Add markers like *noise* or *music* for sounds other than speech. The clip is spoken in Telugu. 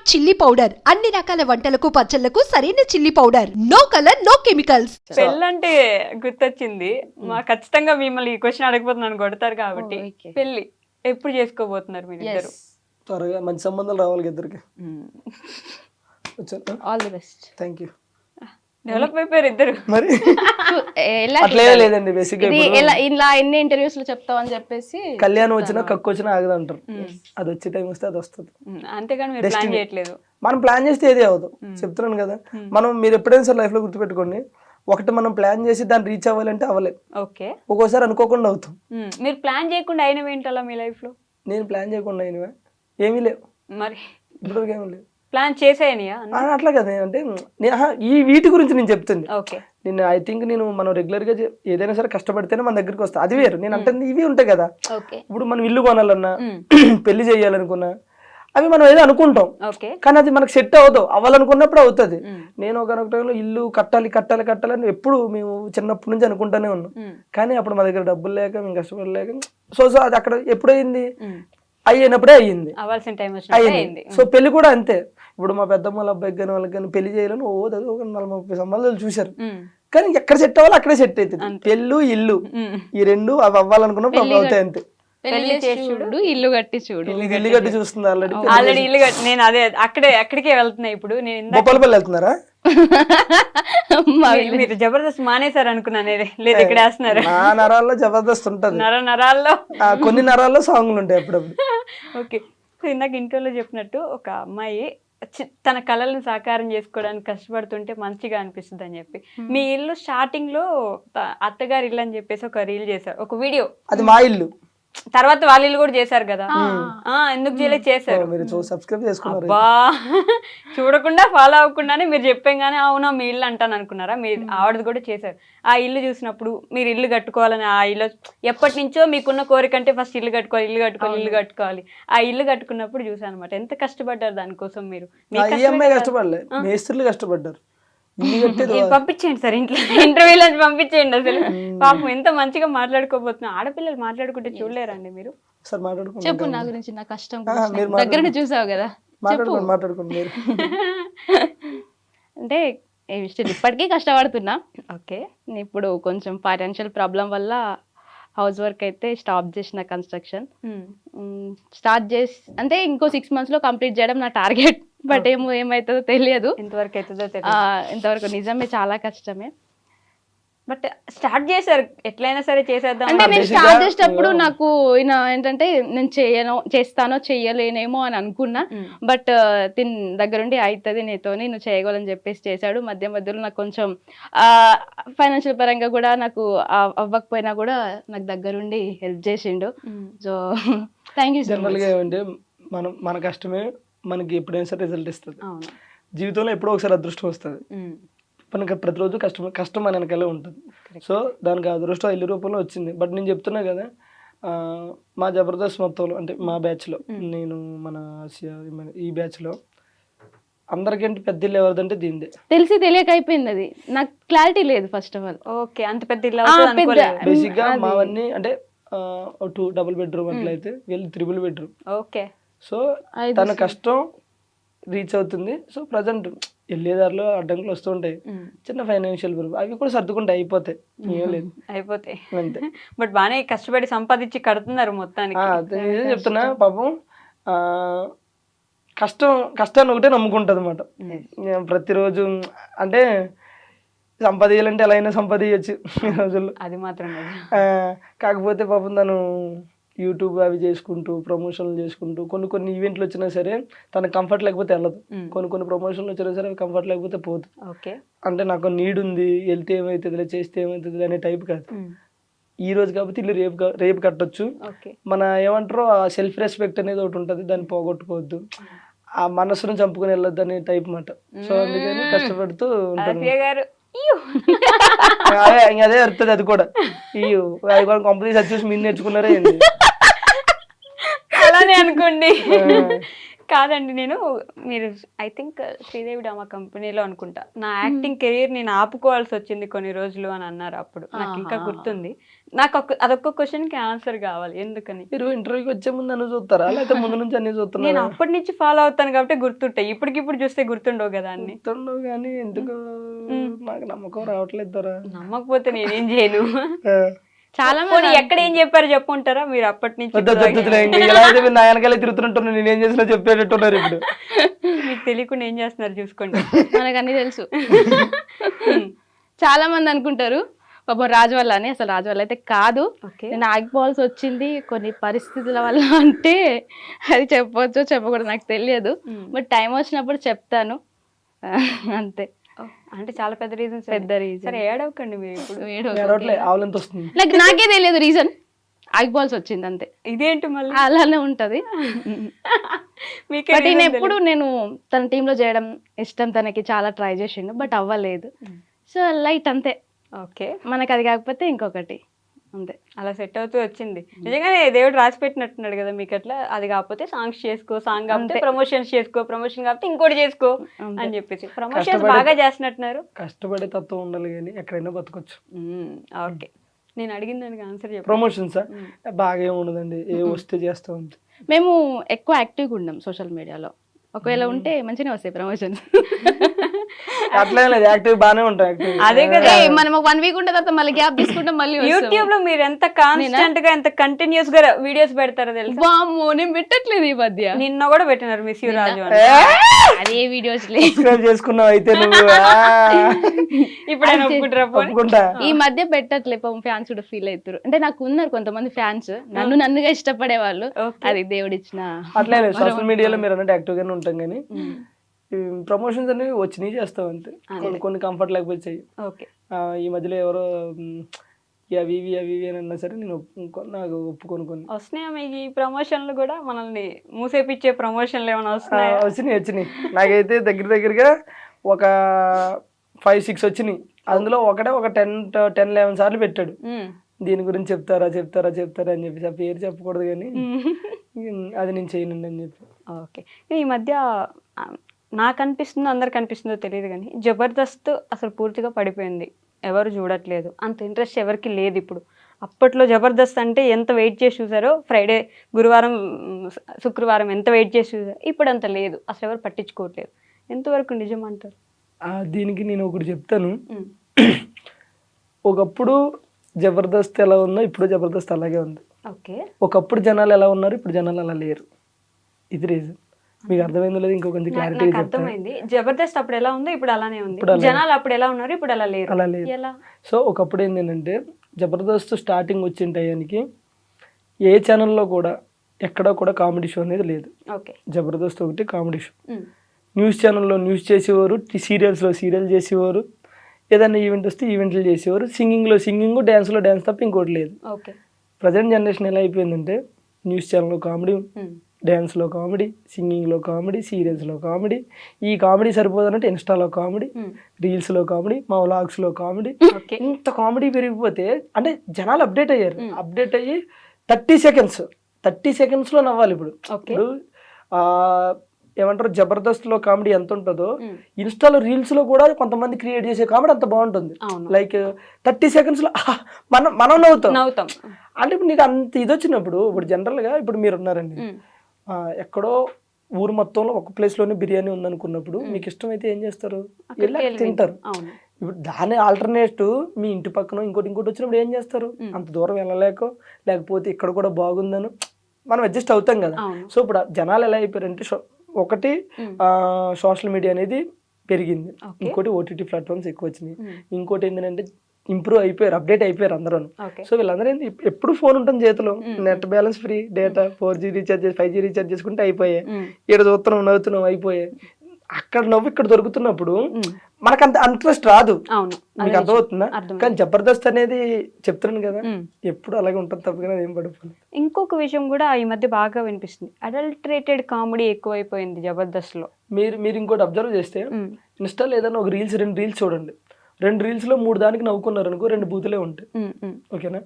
ట్రైబాక్ చిల్లీ పౌడర్. అన్ని రకాల వంటలకు పచ్చళ్ళకు సరైన chilli powder. No colour no chemicals. పెళ్ళంటే గుర్తొచ్చింది. మా ఖచ్చితంగా మిమ్మల్ని ఈ క్వశ్చన్ అడగపోతున్నాను కొడతారు కాబట్టి Oh, okay. పెళ్ళి ఎప్పుడు చేసుకోబోతున్నారు మీరు ఇద్దరు? త్వరగా మంచి సంబంధాలు రావాలి ఇద్దరికి. వచ్చాను all the best thank you develop అయిపోయారు ఇద్దరు. మరి? ఎలా అట్లే లేదండి బేసిక్ ఇలా ఎన్ని ఇంటర్వ్యూస్లో చెప్తావు అని చెప్పేసి కళ్యాణం వచ్చినా కక్కు వచ్చినా ఆగదు అంటారు. అది వచ్చే టైం వస్తే అది వస్తుంది. అంతేగాని మీరు ప్లాన్ చేయట్లేదు. మనం ప్లాన్ చేస్తే ఏది అవ్వదు. చెప్తున్నాను కదా. మనం మీరు ఎప్పుడైనా సరే లైఫ్లో గుర్తుపెట్టుకోండి ఒకటి మనం ప్లాన్ చేసి దాన్ని రీచ్ అవ్వాలంటే అవ్వలేదు ఓకే. ఒక్కోసారి అనుకోకుండా అవుతాం. మీరు ప్లాన్ చేయకుండా అయినవి ఏంటలా మీ లైఫ్లో? నేను ప్లాన్ చేయకుండా అయినవే. ఏమీ లేవు. మరి? ఇప్పటివరకు ఏమీ లేవు. ప్లాన్ చేసేయనియా? అట్లా కదా. అంటే ఈ వీటి గురించి నేను చెప్తుంది. ఓకే. నేను ఐ థింక్ నేను మనం రెగ్యులర్గా చే- ఏదైనా సరే కష్టపడితేనే మన దగ్గరికి వస్తా. అది వేరు. నేను అంటే ఇవి ఉంటాయి కదా. ఇప్పుడు మనం ఇల్లు కొనాలన్నా *clears throat* పెళ్ళి చేయాలనుకున్నా అవి మనం ఏదో అనుకుంటాం. కానీ అది మనకు సెట్ అవ్వదు. అవ్వాలనుకున్నప్పుడు అవుతుంది. నేను ఒక టైంలో ఇల్లు కట్టాలి కట్టాలి కట్టాలి అని ఎప్పుడు మేము చిన్నప్పటి నుంచి అనుకుంటానే ఉన్నాం. కానీ అప్పుడు మా దగ్గర డబ్బులు లేక మేము కష్టపడలేక సో సో అది అక్కడ ఎప్పుడైంది. అయ్యినప్పుడే అయ్యింది. అవ్వాల్సిన టైం వచ్చినప్పుడు అయ్యింది. సో పెళ్ళి కూడా అంతే. ఇప్పుడు మా పెద్దమ్మ వాళ్ళ అబ్బాయికి కానీ వాళ్ళకి కానీ పెళ్ళి చేయాలని ఓ దగ్గర ఒక నలభై ముప్పై సంబంధాలు చూశారు. కానీ ఎక్కడ సెట్ అవ్వాలి అక్కడే సెట్ అవుతుంది. పెళ్ళు ఇల్లు. ఈ రెండు అవి అవ్వాలనుకున్నప్పుడు అవి అవుతాయి అంతే. పెళ్ళి చేసి చూడు ఇల్లు కట్టి చూడు. ఇల్లు కట్టి చూస్తుంది ఆల్రెడీ. ఆల్రెడీ ఇల్లు కట్టి నేను అదే అక్కడే అక్కడికే వెళ్తున్నా ఇప్పుడు. నేను బొప్పలపల్లి వెళ్తున్నారా? మీరు జబర్దస్త్ మానేశారు అనుకున్నాను నేనే. లేదు ఇక్కడ వేస్తున్నారు. నా నరాల్లో జబర్దస్త్ ఉంటది. నర నరాల్లో. ఆ, కొన్ని నరాల్లో సాంగ్లు ఉంటాయి అప్పుడప్పుడు. ఓకే. సో ఇందాక ఇంటర్వ్యూలో చెప్పినట్టు ఒక అమ్మాయి తన కళలను సాకారం చేసుకోవడానికి కష్టపడుతుంటే మంచిగా అనిపిస్తుంది అని చెప్పి మీ ఇల్లు స్టార్టింగ్లో అత్తగారి ఇల్లు అని చెప్పేసి ఒక రీల్ చేశారు ఒక వీడియో. అది మా ఇల్లు. తర్వాత వాళ్ళ ఇల్లు కూడా చేశారు కదా. ఆ. ఎందుకు చేయలేదు చేశారు. మీరు చూ సబ్స్క్రైబ్ చేసుకున్నారు బా *laughs* చూడకుండా ఫాలో అవ్వకుండానే మీరు చెప్పంగానే అవునా మీ ఇల్లు అంటాను అనుకున్నారా? మీరు ఆవిడది కూడా చేశారు. ఆ ఇల్లు చూసినప్పుడు మీరు ఇల్లు కట్టుకోవాలని ఆ ఇల్లు ఎప్పటి నుంచో మీకున్న కోరిక అంటే ఫస్ట్ ఇల్లు కట్టుకోవాలి ఇల్లు కట్టుకోవాలి ఇల్లు కట్టుకోవాలి. ఆ ఇల్లు కట్టుకున్నప్పుడు చూసాను అనమాట ఎంత కష్టపడ్డారు దానికోసం మీరు? మీ ఆ కష్టమే ఈఎంఐ కదా. కష్టపడలే. మేస్త్రులు కష్టపడ్డారు. *laughs* పంపించేయండి సార్ ఇంట్లో ఇంటర్వ్యూలో పంపించేయండి అసలు. *laughs* పాపం ఎంత మంచిగా మాట్లాడుకోబోతున్నా ఆడపిల్లలు మాట్లాడుకుంటే చూడలేరండి మీరు. సార్ చెప్పు నా గురించి నా కష్టం దగ్గర చూసావు కదా. మాట్లాడుకోండి మాట్లాడుకోండి మీరు. *laughs* అంటే ఇప్పటికీ కష్టపడుతున్నా. ఓకే. ఇప్పుడు కొంచెం ఫైనాన్షియల్ ప్రాబ్లం వల్ల హౌస్ వర్క్ అయితే స్టాప్ చేసిన కన్స్ట్రక్షన్ స్టార్ట్ చేసి అంటే ఇంకో సిక్స్ మంత్స్లో కంప్లీట్ చేయడం నా టార్గెట్ బట్ ఏమో ఏమవుతుందో తెలియదు. ఎంతవరకు అవుతుందో ఆ, తెలియదు. ఇంతవరకు నిజమే చాలా కష్టమే. బట్ స్టార్ట్ చేశారు ఎట్లయినా సరే చేసేద్దాం అంటే నేను స్టార్ట్ చేసేటప్పుడు నాకు ఏంటంటే నేను చేయను చేస్తానో చెయ్యలేనేమో అని అనుకున్నా. Mm. బట్ తిన్ దగ్గరుండి అవుతుంది నీతో నువ్వు చేయగలని చెప్పేసి చేశాడు. మధ్య మధ్యలో నాకు కొంచెం ఫైనాన్షియల్ పరంగా కూడా నాకు అవ్వకపోయినా కూడా నాకు దగ్గరుండి హెల్ప్ చేసిండు. So thank you so general మచ్గా ఏమంటే మనం మన కష్టమే మనకి ఎప్పుడైనా సరే రిజల్ట్ ఇస్తుంది. అవును. జీవితంలో ఎప్పుడో ఒకసారి అదృష్టం వస్తుంది. మనకి ప్రతిరోజు కష్టం కష్టం మన వెనకాలే ఉంటుంది. సో దానికి అదృష్టం ఇల్లు రూపంలో వచ్చింది. బట్ నేను చెప్తున్నా కదా మా జబర్దస్త్ మొత్తంలో అంటే మా బ్యాచ్లో నేను మన ఆసియా ఈ బ్యాచ్లో అందరికంటే పెద్ద ఇల్లు ఎవరిదంటే దీనిదే. తెలిసి తెలియక అయిపోయింది అది. నాకు క్లారిటీ లేదు ఫస్ట్ ఆఫ్ ఆల్ ఓకే అంత పెద్ద ఇల్లు ఆ, అవుతుంది పెద్ద- అనుకోలేదు. బేసిక్గా అది- మావన్నీ అంటే టూ డబుల్ బెడ్రూమ్ అట్లా అయితే వీళ్ళు త్రిబుల్ బెడ్రూమ్ ఓకే. సో తన కష్టం రీచ్ అవుతుంది. సో ప్రజెంట్ వెళ్ళేదారిలో అడ్డంకులు వస్తుంటాయి. చిన్న ఫైనాన్షియల్ ప్రాబ్లం అవి కూడా సర్దుకుంటే అయిపోతాయి. ఏం లేదు. అయిపోతాయి. అంతే. *laughs* బట్ బాగానే కష్టపడి సంపాదించి కడుతున్నారు మొత్తానికి. నిజం చెప్తున్నా పాపం కష్టం కష్టాన్ని ఒకటే నమ్ముకుంటుంది అనమాట ప్రతిరోజు అంటే సంపాదించాలంటే ఎలా అయినా సంపాదించచ్చు ఈ రోజుల్లో. అది మాత్రం కాకపోతే పాపం తను యూట్యూబ్ అవి చేసుకుంటూ ప్రమోషన్లు చేసుకుంటూ కొన్ని కొన్ని ఈవెంట్లు వచ్చినా సరే తనకు కంఫర్ట్ లేకపోతే వెళ్ళదు. కొన్ని కొన్ని ప్రమోషన్లు వచ్చినా సరే కంఫర్ట్ లేకపోతే పోదు. ఓకే. అంటే నాకు నీడ్ ఉంది వెళ్తే ఏమవుతుంది చేస్తే ఏమవుతుంది అనే టైప్ కాదు. ఈ రోజు కాబట్టి ఇల్లు రేపు రేపు కట్టొచ్చు. మన ఏమంటారో ఆ సెల్ఫ్ రెస్పెక్ట్ అనేది ఒకటి ఉంటుంది దాన్ని పోగొట్టుకోవద్దు. ఆ మనసును చంపుకొని వెళ్ళొద్దు అనే టైప్ మాట. సో అందుకని కష్టపడుతూ ఉంటాను. ఇయ్యో. అదే ఇంక అదే వస్తుంది అది కూడా. ఈ అది కూడా కంపెనీస్ వచ్చేసి మీరు నేర్చుకున్నారే అలానే అనుకోండి. కాదండి నేను మీరు ఐ థింక్ శ్రీదేవి డామా కంపెనీలో అనుకుంటా. నా యాక్టింగ్ కెరీర్ నేను ఆపుకోవాల్సి వచ్చింది కొన్ని రోజులు అని అన్నారు అప్పుడు. నాకు ఇంకా. గుర్తుంది. నాకు ఒక అదొక్క క్వశ్చన్కి ఆన్సర్ కావాలి ఎందుకని? మీరు ఇంటర్వ్యూకి వచ్చే ముందు అన్ని చూస్తారా? లేకపోతే ముందు నుంచి అన్ని నేను చూస్తున్నారా అప్పటి నుంచి ఫాలో అవుతాను కాబట్టి గుర్తుంటాయి. ఇప్పటికిప్పుడు చూస్తే గుర్తుండవు కదా అన్ని. గుర్తుండవు కానీ ఎందుకు? నాకు నమ్మకం రావట్లేదు. నమ్మకపోతే నేనేం చేయను. చాలా మంది ఎక్కడ ఏం చెప్పారు చెప్పుంటారా మీరు అప్పటి నుంచి ఎలా అయితే నా వెనకాలే నేను ఏం చేసినా చెప్పేటట్టున్నారు ఇప్పుడు. *laughs* మీకు తెలియకుండా ఏం చేస్తున్నారు చూసుకోండి. మనకు అన్ని తెలుసు చాలా మంది అనుకుంటారు పాపం రాజు వల్ల అని. అసలు రాజు వల్ల అయితే కాదు. ఓకే. నేను ఆగిపోవాల్సి వచ్చింది కొన్ని పరిస్థితుల వల్ల అంటే అది చెప్పొచ్చు చెప్పకూడదు నాకు తెలియదు. బట్ టైం వచ్చినప్పుడు చెప్తాను. అంతే. అంటే చాలా పెద్ద రీజన్స్ పెద్ద reason. సరే ఏడవకండి మీరు ఇప్పుడు. ఏడవట్లే ఆవులంత వస్తుంది? నాకు నాకే తెలియదు రీజన్ ఆగిపోవాల్సి వచ్చింది అంతే. ఇదేంటి మళ్ళీ? అలానే ఉంటది. మీకే బట్ ఈయన ఎప్పుడు నేను తన టీంలో చేయడం ఇష్టం తనకి చాలా ట్రై చేసిండు బట్ అవ్వలేదు. సో లైట్ అంతే. ఓకే. మనకి అది కాకపోతే ఇంకొకటి. అంతే. అలా సెట్ అవుతూ వచ్చింది. నిజంగానే దేవుడు రాసి పెట్టినట్టున్నాడు కదా మీకు అట్లా అది కాకపోతే సాంగ్స్ చేసుకో సాంగ్ కాకపోతే. ప్రమోషన్స్ చేసుకో ప్రమోషన్ కాకపోతే ఇంకోటి చేసుకో. అని చెప్పేసి. ప్రమోషన్స్ కష్టపడి- బాగా చేస్తున్నట్టున్నారు. కష్టపడే తత్వం ఉండాలి కానీ ఎక్కడైనా బతకొచ్చు. ఓకే. నేను అడిగిన దానికి ఆన్సర్ చెప్పు. ప్రమోషన్స్ బాగా ఏమి ఉండదండి. ఏ వస్తే చేస్తా ఉంది మేము ఎక్కువ యాక్టివ్గా ఉన్నాం సోషల్ మీడియాలో ఒకవేళ ఉంటే మంచిగానే వస్తాయి ప్రమోషన్స్ *laughs* అట్లే లేదు. యాక్టివ్ బాగానే ఉంటాయి యాక్టివ్. అదే కదా. మనం వన్ వీక్ తర్వాత మళ్ళీ గ్యాప్ తీసుకుంటాం మళ్ళీ వస్తాం. యూట్యూబ్లో మీరు ఎంత కాన్స్టెంట్గా ఎంత కంటిన్యూస్గా వీడియోస్ పెడతారో తెలుసా? వామ్మో నేను పెట్టట్లేదు ఈ మధ్య. నిన్న కూడా పెట్టినారు మిస్ యూ రాజు అని అదే వీడియోస్ లే. సబ్స్క్రైబ్ చేసుకున్నావు అయితే నువ్వు. *laughs* ఇప్పుడు? ఒప్పుకుంటా. ఈ మధ్య పెట్టట్లే పాపం ఫ్యాన్స్ కూడా ఫీల్ అవుతారు అంటే నాకు ఉన్నారు కొంతమంది ఫ్యాన్స్ నన్ను నన్నుగా ఇష్టపడే వాళ్ళు. అది దేవుడిచ్చిన అట్లే సోషల్ మీడియాలో మీరు అన్నట్టు యాక్టివ్ గానే ఉంటాం కానీ. ప్రమోషన్స్ అనేవి వచ్చినాయి చేస్తాం అంతే. కొన్ని కొన్ని కంఫర్ట్ లేకపోతే చెయ్యి. ఓకే. ఆ, ఈ మధ్యలో ఎవరో అవి ఇవి అవి ఇవి అని అన్నా సరే నేను నాకు ఒప్పుకొని కొన్ని. వస్తున్నాయా మీకు ఈ ప్రమోషన్లు కూడా? మనల్ని మూసేపిచ్చే ప్రమోషన్లు ఏమైనా వస్తున్నాయా? వచ్చినాయి వచ్చినాయి. నాకైతే దగ్గర దగ్గరగా ఒక ఫైవ్ సిక్స్ వచ్చినాయి. అందులో ఒకటే ఒక టెన్ టెన్ లెవెన్ సార్లు పెట్టాడు. దీని గురించి చెప్తారా చెప్తారా చెప్తారా అని చెప్పి ఆ పేరు చెప్పకూడదు కానీ అది నేను చేయనండి అని చెప్పి. ఓకే. ఈ మధ్య నాకు అనిపిస్తుందో అందరికి అనిపిస్తుందో తెలియదు కానీ జబర్దస్త్ అసలు పూర్తిగా పడిపోయింది. ఎవరు చూడట్లేదు. అంత ఇంట్రెస్ట్ ఎవరికి లేదు ఇప్పుడు. అప్పట్లో జబర్దస్త్ అంటే ఎంత వెయిట్ చేసి చూసారో ఫ్రైడే గురువారం శుక్రవారం ఎంత వెయిట్ చేసి చూసారో ఇప్పుడు అంత లేదు. అసలు ఎవరు పట్టించుకోవట్లేదు. ఎంతవరకు నిజం అంటారు? దీనికి నేను ఒకటి చెప్తాను. ఒకప్పుడు జబర్దస్త్ ఎలా ఉందో ఇప్పుడు జబర్దస్త్ అలాగే ఉంది. ఓకే. ఒకప్పుడు జనాలు ఎలా ఉన్నారు ఇప్పుడు జనాలు అలా లేరు. ఇది రీజన్ మీకు అర్థమైందో లేదు ఇంకో కొంచెం క్లారిటీ అర్థమైంది. జబర్దస్త్ అప్పుడు ఎలా ఉందో ఇప్పుడు అలానే ఉంది. జనాలు అప్పుడు ఎలా ఉన్నారు? ఇప్పుడు అలా లేరు. అలా లేదు. సో ఒకప్పుడు ఏంటంటే జబర్దస్త్ స్టార్టింగ్ వచ్చిన టయానికి ఏ ఛానల్లో కూడా ఎక్కడ కూడా కామెడీ షో అనేది లేదు. ఓకే. జబర్దస్త్ ఒకటి కామెడీ షో. న్యూస్ ఛానల్లో న్యూస్ చేసేవారు సీరియల్స్లో సీరియల్ చేసేవారు ఏదైనా ఈవెంట్ వస్తే ఈవెంట్లు చేసేవారు. సింగింగ్లో సింగింగ్ డ్యాన్స్లో డ్యాన్స్ తప్ప ఇంకోటి లేదు. ఓకే. ప్రజెంట్ జనరేషన్ ఎలా అయిపోయిందంటే న్యూస్ ఛానల్లో కామెడీ. డ్యాన్స్లో కామెడీ సింగింగ్లో కామెడీ సీరియల్స్లో కామెడీ. ఈ కామెడీ సరిపోదన్నట్టు ఇన్స్టాలో కామెడీ. రీల్స్లో కామెడీ మా వ్లాగ్స్లో కామెడీ. ఇంత కామెడీ పెరిగిపోతే అంటే జనాలు అప్డేట్ అయ్యారు. అప్డేట్ అయ్యి థర్టీ సెకండ్స్ థర్టీ సెకండ్స్లో నవ్వాలి ఇప్పుడు. ఇప్పుడు ఏమంటారు జబర్దస్త్లో కామెడీ ఎంత ఉంటుందో. ఇన్స్టాలో రీల్స్లో కూడా కొంతమంది క్రియేట్ చేసే కామెడీ అంత బాగుంటుంది. లైక్ థర్టీ సెకండ్స్లో మనం మనం నవ్వుతాం. అంటే ఇప్పుడు నీకు అంత ఇది వచ్చినప్పుడు ఇప్పుడు జనరల్గా ఇప్పుడు మీరు ఉన్నారండి ఎక్కడో ఊరు మొత్తంలో ఒక ప్లేస్లోనే బిర్యానీ ఉందనుకున్నప్పుడు మీకు ఇష్టమైతే ఏం చేస్తారు? వెళ్ళి తింటారు. ఇప్పుడు దాని ఆల్టర్నేట్ మీ ఇంటి పక్కన ఇంకోటి ఇంకోటి వచ్చినప్పుడు ఏం చేస్తారు? అంత దూరం వెళ్ళలేకో లేకపోతే ఇక్కడ కూడా బాగుందను మనం అడ్జస్ట్ అవుతాం కదా. సో ఇప్పుడు జనాలు ఎలా అయిపోయారంటే ఒకటి. సోషల్ మీడియా అనేది పెరిగింది. ఇంకోటి ఓటీటీ ప్లాట్ఫామ్స్ ఎక్కువ వచ్చినాయి. ఇంకోటి ఏంటంటే ఇంప్రూవ్ అయిపోయారు అప్డేట్ అయిపోయారు అందరూ సో వీళ్ళందరూ ఏంది ఎప్పుడు ఫోన్ ఉంటుంది చేతిలో? Net balance free data four G recharge five G recharge చేసుకుంటే అయిపోయాయి. ఇక్కడ చూస్తున్నాం నవ్వుతున్నాం అయిపోయాయి అక్కడ నవ్వు ఇక్కడ దొరుకుతున్నప్పుడు. మనకు అంత ఇంట్రెస్ట్ రాదు. మీకు అర్థమవుతుందా. కానీ జబర్దస్త్ అనేది చెప్తున్నాను కదా. ఎప్పుడు అలాగే ఉంటుంది తప్పగా ఏం పడిపోయింది ఇంకొక విషయం కూడా ఈ మధ్య బాగా వినిపిస్తుంది. అడల్టరేటెడ్ కామెడీ ఎక్కువైపోయింది జబర్దస్త్లో మీరు మీరు ఇంకోటి అబ్జర్వ్ చేస్తే ఇన్స్టాలో ఏదైనా ఒక రీల్స్ రెండు రీల్స్ చూడండి. రెండు రీల్స్లో మూడు దానికి నవ్వుకున్నారు అనుకో రెండు బూతులే ఉంటాయి. ఓకేనా?